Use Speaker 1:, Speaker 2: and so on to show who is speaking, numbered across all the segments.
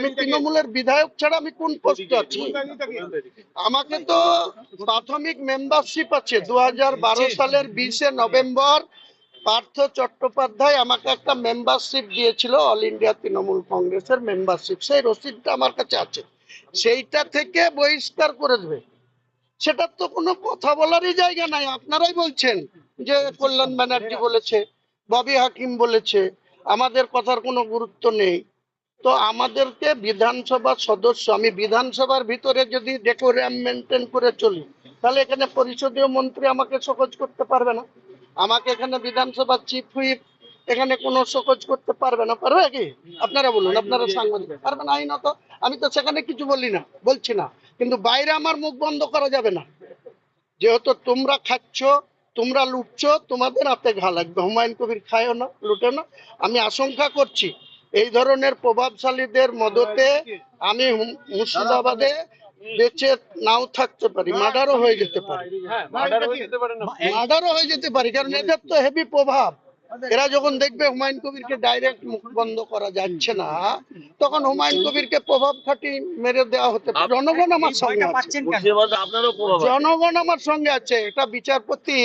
Speaker 1: আমি তৃণমূলের বিধায়ক ছাড়া আমি কোন পোস্টে আছি? আমাকে তো প্রাথমিক মেম্বারশিপ আছে। দু হাজার বারো সালের বিশে নভেম্বর পার্থ চট্টোপাধ্যায় আমাকে একটা মেম্বারশিপ দিয়েছিল অল ইন্ডিয়া তৃণমূল কংগ্রেসের মেম্বারশিপ সেই রসিদটা আমার কাছে আছে। সেইটা থেকে বহিষ্কার করে দেবে। সেটা তো কোনো কথা বলারই জায়গা নাই। আপনারাই বলছেন যে কল্যাণ ব্যানার্জি বলেছে ববি হাকিম বলেছে। আমাদের কথার কোনো গুরুত্ব নেই। তো আমাদেরকে বিধানসভার সদস্য, আমি বিধানসভার ভিতরে যদি ডেকোরিয়াম মেনটেন করে চলি, তাহলে এখানে পরিষদীয় মন্ত্রী আমাকে সকোজ করতে পারবে না। আমাকে এখানে বিধানসভার চিফ হুইপ এখানে কোনো সকোজ করতে পারবে না। পারবে কি? আপনারা বলুন, আপনারা সাংবাদিক। পারবে না, আইনত? আমি তো সেখানে কিছু বলি না, বলছি না। কিন্তু বাইরে আমার মুখ বন্ধ করা যাবে না। যেহেতু তোমরা খাচ্ছ, তোমরা লুটছো, তোমাদের হাতে ঘা লাগবে। হুমায়ুন কবির খায়ও না লুটে না। আমি আশঙ্কা করছি এই ধরনের প্রভাবশালীদের মদতে আমি মুর্শিদাবাদে বেঁচে নাও থাকতে পারি মার্ডারও হয়ে যেতে পারি। মার্ডারও হয়ে যেতে পারি কারণ এদের তো হেভি প্রভাব। এরা যখন দেখবে হুমায়ুন কবিরকে ডাইরেক্ট মুখ বন্ধ করা যাচ্ছে না তখন হুমায়ুন কবিরকে প্রভাব খাটি মেরে দেওয়া হতে পারে। জনগণ আমার সঙ্গে আছে। জনগণ আমার সঙ্গে আছে। এটা বিচারপতি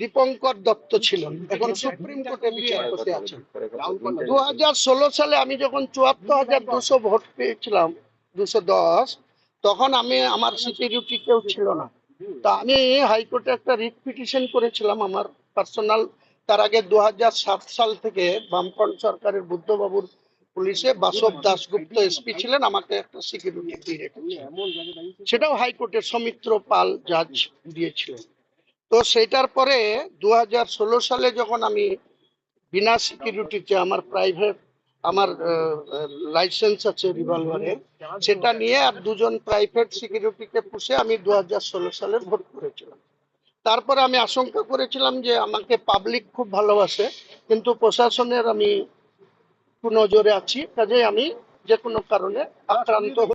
Speaker 1: দীপঙ্কর দত্ত ছিলেন। এখন সুপ্রিম কোর্টে বিচারপতি আছেন। দু হাজার ষোলো সালে আমি যখন চুয়াত্তর হাজার দুশো ভোট পেয়েছিলাম দুশো দশ তখন আমি আমার সিকিউরিটি কেউ ছিল না। তা আমি হাইকোর্টে একটা রিট পিটিশন করেছিলাম আমার পার্সোনাল। তার আগে দু সাত সাল থেকে বামফ্রন্ট সরকারের বুদ্ধবাবুর পুলিশে বাসব দাশগুপ্ত এসপি ছিলেন আমাকে একটা সিকিউরিটি দিয়ে রেখেছে সেটাও হাইকোর্টের সৌমিত্র পাল জাজ দিয়েছিলেন। তো সেটার পরে দু হাজার ষোলো সালে যখন আমি বিনা সিকিউরিটিতে আমার প্রাইভেট আমার লাইসেন্স আছে রিভলভারের সেটা নিয়ে আর দুজন প্রাইভেট সিকিউরিটিকে পুষে আমি দু হাজার ষোলো সালে ভোট করেছিলাম। তারপরে আমি আশঙ্কা করেছিলাম যে আমাকে পাবলিক খুব ভালোবাসে, কিন্তু প্রশাসনের আমি নজরে আছি কাজে আমি যে কোনো কারণে আক্রান্ত